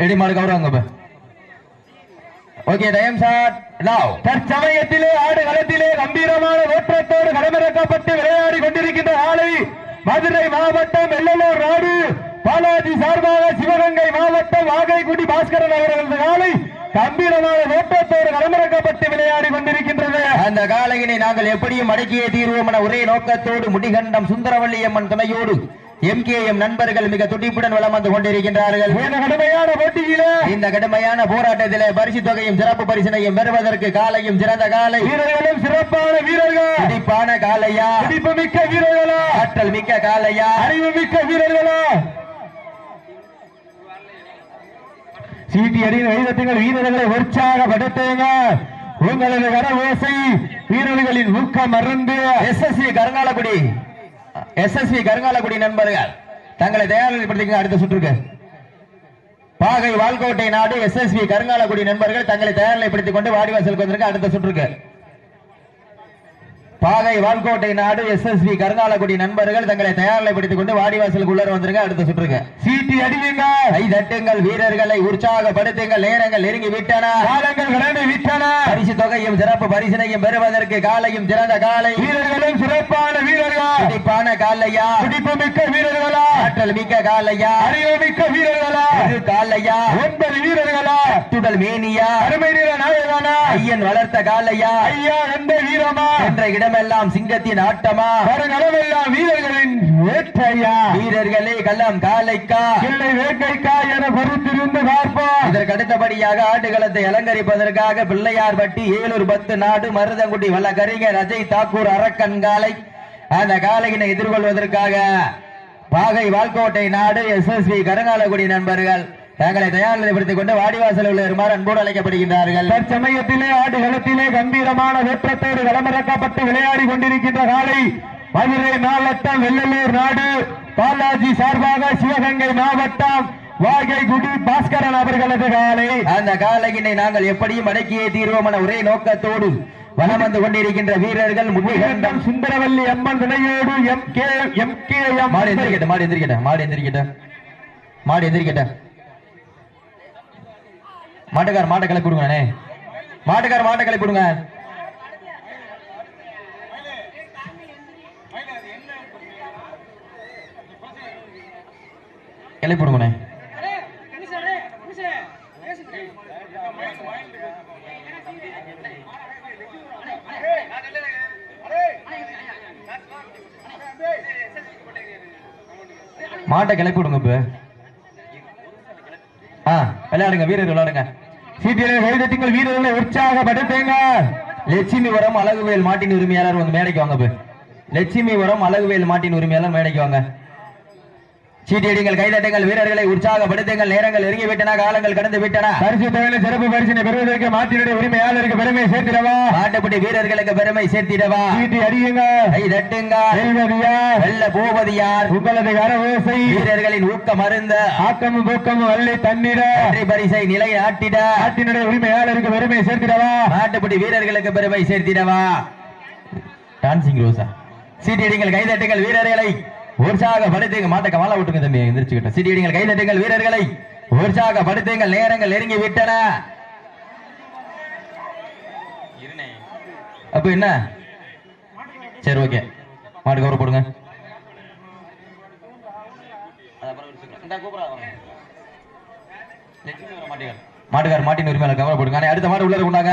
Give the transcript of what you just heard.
Ready மாடு கௌரவங்க okay time shot now தற்சமயத்திலே ஆடு களத்திலே கம்பீரமான ஓட்டத்தோடு களமிறக்கப்பட்டு விளையாடி கொண்டிருக்கின்ற ஆலை மதுரை மாவட்டம் வெள்ளலூர் நாடு பாலாஜி சார்பாக சிவகங்கை மாவட்டம் வாகைக்குடி பாஸ்கரன் அவர்களது காலை கம்பீரமான ஓட்டத்தோடு களமிறக்கப்பட்டு விளையாடி கொண்டிருக்கின்றது அந்த காலையினை நாங்கள் எப்படியும் அடக்கியே தீர்வோம் என ஒரே நோக்கத்தோடு முடிகண்டம் சுந்தரவள்ளி அம்மன் துணையோடு எம்கேஎம் நண்பர்கள் மிக துடிப்புடன் வலம் வந்து கொண்டிருக்கின்றார்கள். இந்த கடுமையான போட்டியிலே இந்த கடுமையான போராட்டத்திலே பரிசு தொகையும் சிறப்பு பரிசினையும் பெறுவதற்கு காலையும் சிறந்த காலை. வீரர்களும் சிறப்பான வீரர்கள். துடிப்பான காலையா? துடிப்பு மிக்க வீரர்களா? ஆற்றல் மிக்க காலையா? அறிவு மிக்க வீரர்களா? சீட்டி அடியின் வைரத்துங்கள் வீரர்களை உற்சாகப்படுத்துங்க உங்களது கர ஓசை வீரர்களின் ஊக்கம் மறந்து எஸ்எஸ்வி கருங்காலக்குடி எஸ்எஸ்பி கருங்காலக்குடி நண்பர்கள் தங்களை தயாரிப்படுத்திக்க அடுத்த சுற்றுக்கு. பாகை வால்கோட்டை நாடு எஸ்எஸ்பி கருங்காலக்குடி நண்பர்கள் தங்களை தயாரிப்படுத்திக் கொண்டு வாடிவாசலுக்கு வந்திருக்க அடுத்த சுற்றுக்கு. பாகை வால்கோட்டை நாடு எஸ்எஸ்வி கருங்காலக்குடி நண்பர்கள் தங்களை தயாரிப்படுத்திக் கொண்டு வாடிவாசலுக்கு உள்ளர வந்திருக்க அடுத்த சுற்றுக்கு. சீட்டி அடியுங்க. கை தட்டுங்கள் வீரர்களை உற்சாகப்படுத்துங்கள் நேரங்கள் நெருங்கி விட்டன. காலங்கள் கடந்து விட்டன. பரிசு தொகையும் சிறப்பு பரிசினையும் பெறுவதற்கு காலையும் சிறந்த காலை. வீரர்களும் சிறப்பான வீரர்கள்? துடிப்பான காலையா துடிப்பு மிக்க வீரர்களா? ஆற்றல் மிக்க காலையா அறிவு மிக்க வீரர்களா? காலையா? ஒன்பது வீரர்களா? துடல் மேனியா? அருமை நிற நாயகனா? ஐயன் வளர்த்த காலையா? ஐயா எந்த வீரமா? என்ற இடமெல்லாம் சிங்கத்தின் ஆட்டமா? வருகளமெல்லாம் வீரர்களின் வேட்டையா? வீரர்களே கள்ளம் காலைக்கா? இல்லை வேட்டைக்கா என பொறுத்திருந்து பார்ப்போம். இதற்கு அடுத்தபடியாக ஆட்டுகளத்தை அலங்கரிப்பதற்காக பிள்ளையார்பட்டி ஏலூர் பத்து நாடு மருதங்குடி வல்லகரிஞர் அஜய் தாக்கூர் அரக்கன் காலை அந்த காலையினை எதிர்கொள்வதற்காக பாகை வால்கோட்டை நாடு எஸ்எஸ்வி கருங்காலக்குடி நண்பர்கள். தங்களை தயார்நிலைப்படுத்திக் கொண்டு வாடிவாசல் உள்ள இருமாறு அன்போடு அழைக்கப்படுகின்றார்கள். தற்சமயத்திலே ஆடுகளத்திலே கம்பீரமான வேற்றத்தோடு களமிறக்கப்பட்டு விளையாடி கொண்டிருக்கின்ற காலை மதுரை மாவட்டம் வெள்ளலூர் நாடு. பாலாஜி சார்பாக சிவகங்கை மாவட்டம் வாகைகுடி பாஸ்கரன் அவர்களது காலை. அந்த காலையினை நாங்கள் எப்படியும் அடக்கியே தீர்வோம் என ஒரே நோக்கத்தோடு வலம் வந்து கொண்டிருக்கின்ற வீரர்கள் முன்னிகண்டம் சுந்தரவல்லி அம்மன் துணையோடு M K M K M மாடு எந்திரிக்கட்ட மாடு எந்திரிக்கட்ட மாடு எந்திரிக்கட்ட. மாடு எந்திரிக்கட்ட. மாட்டுக்கார் மாட்டை கிளப்பி கொடுங்கண்ணே மாட்டுக்கார் மாட்டை கிளப்பி கொடுங்க கிளப்பி கொடுங்கண்ணே மாட்டை கிளப்பி விடுங்க இப்ப ஆ விளையாடுங்க வீரர் விளையாடுங்க. சீட்டிலே கைதட்டுங்கள் வீரர்களை உற்சாகப்படுத்துங்க லட்சுமிபுரம் அழகுவேல் மாட்டின் உரிமையாளர் வந்து மேடைக்கு வாங்க இப்ப லட்சுமிபுரம் அழகுவேல் மாட்டின் உரிமையாளர் மேடைக்கு வாங்க. சீட்டியடிங்கள் கைதட்டுங்கள் வீரர்களை உற்சாகப்படுத்துங்கள் நேரங்கள் நெருங்கி விட்டன காலங்கள் கடந்து விட்டன பரிசு தொகையில சிறப்பு பரிசினை பெறுவதற்கு மாட்டினுடைய உரிமையாளருக்கு பெருமை சேர்த்திடவா? நாட்டுப்பட்டி வீரர்களுக்கு பெருமை சேர்த்திடவா? சீட்டி அடியுங்க. கை தட்டுங்க. வெல்ல போவதியார் உங்களது கர ஓசை வீரர்களின் ஊக்கம் அருந்த. ஆக்கமும் தூக்கமும் வள்ளி தண்ணீர வெற்றி பரிசை நிலை நாட்டிட நாட்டினுடைய உரிமையாளருக்கு பெருமை சேர்த்திடவா? நாட்டுப்படி வீரர்களுக்கு பெருமை சேர்த்திடவா? டான்சிங் ரோசா சீட்டியடிங்கள் கைதட்டுங்கள் வீரர்களை. உற்சாகப்படுத்துங்க மாட்ட கமலா விட்டுங்க தம்பி எந்திரிச்சுக்கிட்ட. சீட்டியடிங்கள் கைதட்டுங்கள் வீரர்களை. உற்சாகப்படுத்துங்கள் நேரங்கள் நெருங்கி விட்டன. அப்ப என்ன? சரி ஓகே. மாட்டு கவரை போடுங்க. மாட்டுக்கார் மாட்டின் உரிமையாளர் கவரை போடுங்க. அடுத்த மாடு உள்ள கொண்டாங்க.